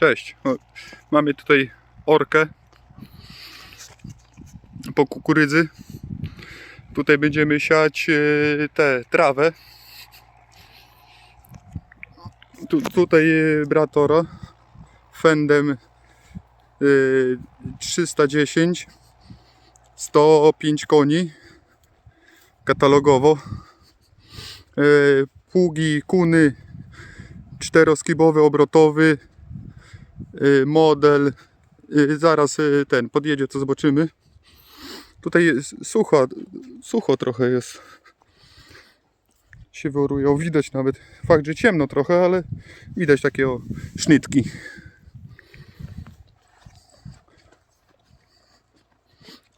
Cześć. Mamy tutaj orkę po kukurydzy. Tutaj będziemy siać e, tę trawę. Tu, tutaj e, Bratora Fendem e, 310 105 koni katalogowo e, pługi kuny czteroskibowy obrotowy model y, zaraz y, ten podjedzie to zobaczymy. Tutaj jest sucho sucho trochę jest. Się wyoruje, widać nawet. Fakt, że ciemno trochę, ale widać takie o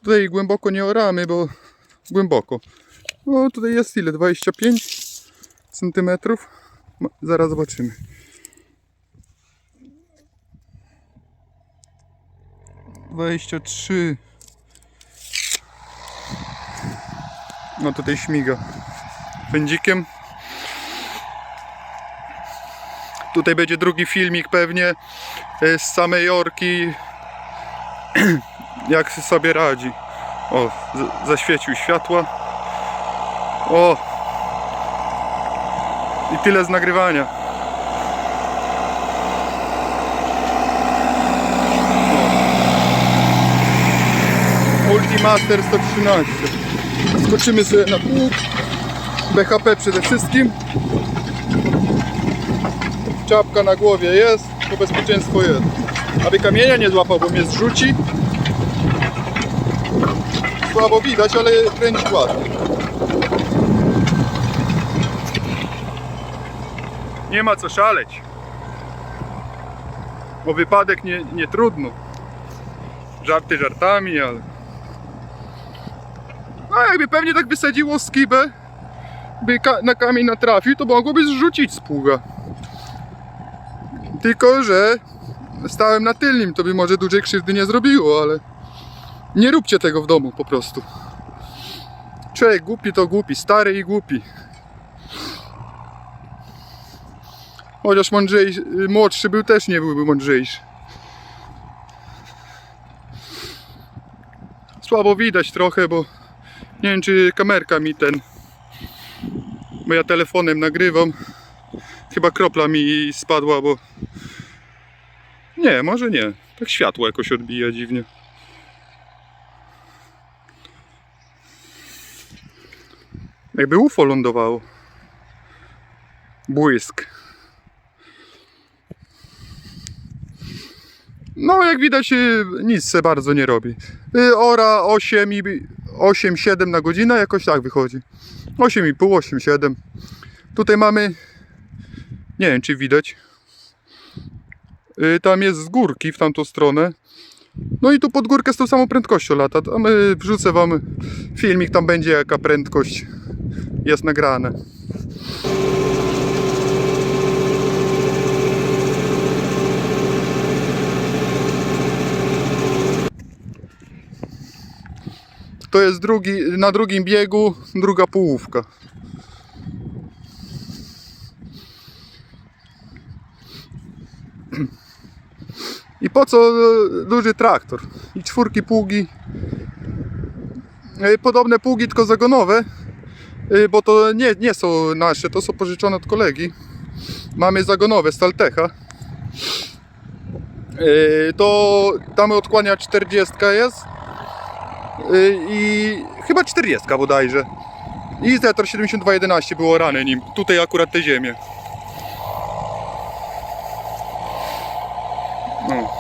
tutaj głęboko nie oramy, bo głęboko. No tutaj jest ile, 25 centymetrów? Zaraz zobaczymy Dwadzieścia trzy. No tutaj śmiga pędzikiem. Tutaj będzie drugi filmik pewnie e, z samej Jorki. Jak sobie radzi. O, zaświecił światła. O! I tyle z nagrywania. Multimaster 113. Skoczymy sobie na pług. BHP przede wszystkim. Czapka na głowie jest, to bezpieczeństwo jest. Aby kamienia nie złapał, bo mnie zrzuci. Słabo widać, ale kręci ładnie. Nie ma co szaleć. O wypadek nie, nie trudno. Żarty żartami, ale... No jakby pewnie tak wysadziło skibę, by na kamień natrafił, to mogłoby zrzucić z pługa. Tylko, że stałem na tylnym, to by może dużej krzywdy nie zrobiło, ale nie róbcie tego w domu po prostu. Człowiek głupi to głupi, stary i głupi. Chociaż mądrzejszy, młodszy był też nie byłby mądrzejszy. Słabo widać trochę, bo nie wiem czy kamerka mi ten. Bo ja telefonem nagrywam. Chyba kropla mi spadła, bo. Nie, może nie. Tak światło jakoś odbija dziwnie. Jakby UFO lądowało. Błysk. No, jak widać, y, nic se bardzo nie robi. Y, Ora 8 i 8-7 na godzinę, jakoś tak wychodzi. 8,5, 8,7. Tutaj mamy, nie wiem czy widać, Y, tam jest z górki w tamtą stronę. No i tu pod górkę z tą samą prędkością lata. Tam y, wrzucę wam filmik, tam będzie jaka prędkość jest nagrane. To jest drugi, na drugim biegu druga połówka. I po co e, duży traktor? I czwórki pługi. E, Podobne pługi, tylko zagonowe. e, Bo to nie, nie są nasze, to są pożyczone od kolegi. Mamy zagonowe Staltecha. E, To tam odkłania 40 jest. Y, i chyba 40 bodajże. I Zetor 7211 było rane nim. Tutaj akurat te ziemię. No.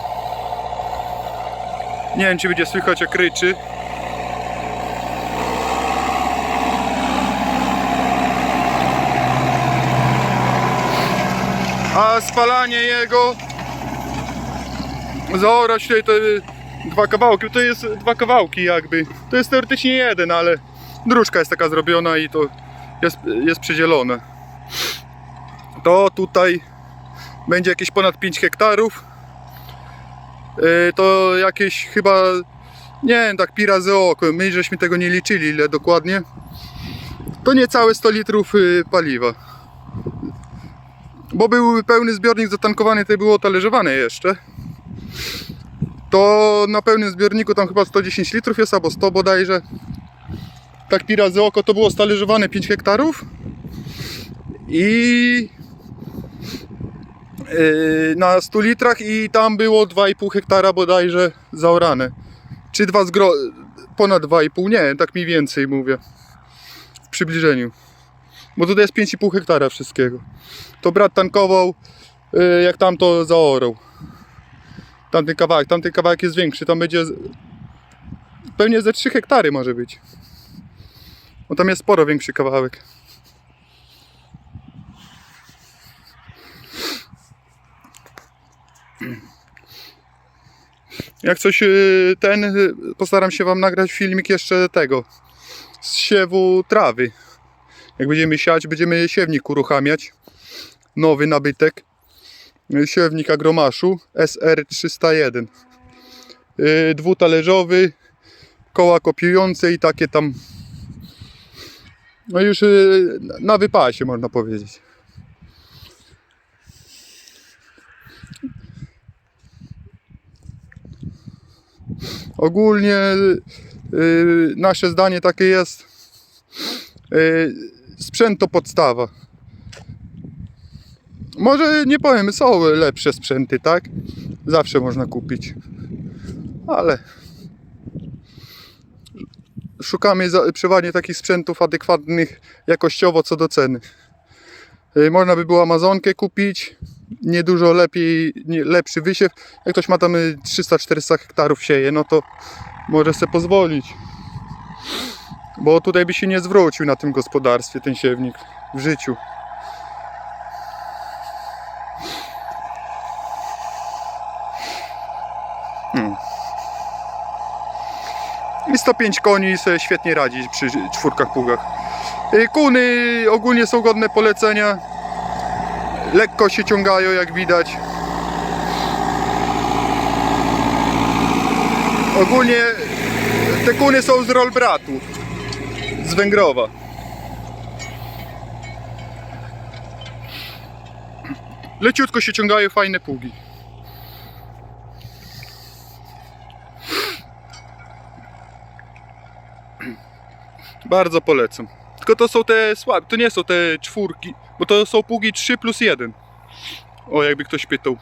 Nie wiem czy będzie słychać jak ryczy. A spalanie jego zaorać tutaj te dwa kawałki, to jest dwa kawałki jakby. To jest teoretycznie jeden, ale dróżka jest taka zrobiona i to jest, jest przedzielone. To tutaj będzie jakieś ponad 5 hektarów. Yy, To jakieś chyba, nie wiem, tak pi razy oko, my żeśmy tego nie liczyli ile dokładnie. To niecałe 100 litrów yy, paliwa. bo był pełny zbiornik zatankowany, to było talerzowane jeszcze. To na pełnym zbiorniku tam chyba 110 litrów jest, albo 100 bodajże. Tak pi razy oko to było stalerzowane 5 hektarów. I yy, na 100 litrach i tam było 2,5 hektara bodajże zaorane. Czy dwa zgro... ponad 2,5, nie, tak mniej więcej mówię. W przybliżeniu. Bo tutaj jest 5,5 hektara wszystkiego. To brat tankował, yy, jak tam to zaorał. Tamten kawałek, tamten kawałek jest większy, tam będzie pewnie ze 3 hektary może być. Bo tam jest sporo większy kawałek. Jak coś yy, ten, yy, postaram się wam nagrać filmik jeszcze tego z siewu trawy. Jak będziemy siać, będziemy siewnik uruchamiać. Nowy nabytek. Siewnik agromaszu SR301. Yy, Dwutalerzowy, koła kopiujące i takie tam. No już yy, na wypasie można powiedzieć. Ogólnie yy, nasze zdanie takie jest. Sprzęt to podstawa. Może nie powiem, są lepsze sprzęty, tak? Zawsze można kupić. Ale szukamy przeważnie takich sprzętów adekwatnych jakościowo co do ceny. Yy, Można by było Amazonkę kupić, nie dużo lepiej, nie, lepszy wysiew. Jak ktoś ma tam y, 300-400 hektarów sieje, no to może sobie pozwolić. Bo tutaj by się nie zwrócił na tym gospodarstwie ten siewnik w życiu. 105 koni sobie świetnie radzi przy czwórkach pługach. Y, Kuny ogólnie są godne polecenia. Lekko się ciągają, jak widać. Ogólnie te kuny są z Rolbratu, z Węgrowa. Leciutko się ciągają, fajne pługi. Bardzo polecam. Tylko to są te słabe, to nie są te czwórki, bo to są pługi 3 plus 1. O, jakby ktoś pytał.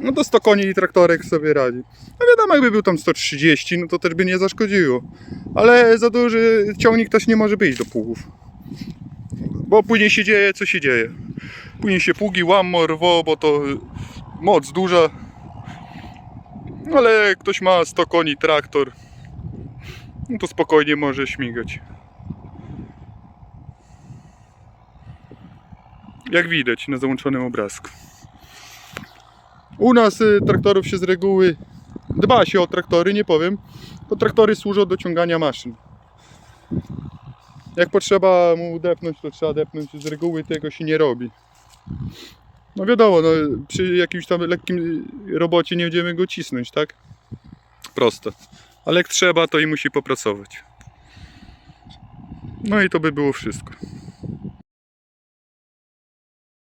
No to 100 koni i traktorek sobie radzi. No wiadomo, jakby był tam 130, no to też by nie zaszkodziło. Ale za duży ciągnik też nie może być do pługów. Bo później się dzieje, co się dzieje. Później się pługi łamą, rwo, bo to moc duża. Ale ktoś ma 100 koni traktor, no to spokojnie może śmigać. Jak widać na załączonym obrazku. U nas y, traktorów się z reguły dba się o traktory, nie powiem, bo traktory służą do ciągania maszyn. Jak potrzeba mu depnąć, to trzeba depnąć, z reguły tego się nie robi. No wiadomo, no, przy jakimś tam lekkim robocie nie będziemy go cisnąć, tak? Proste. Ale jak trzeba, to i musi popracować. No i to by było wszystko.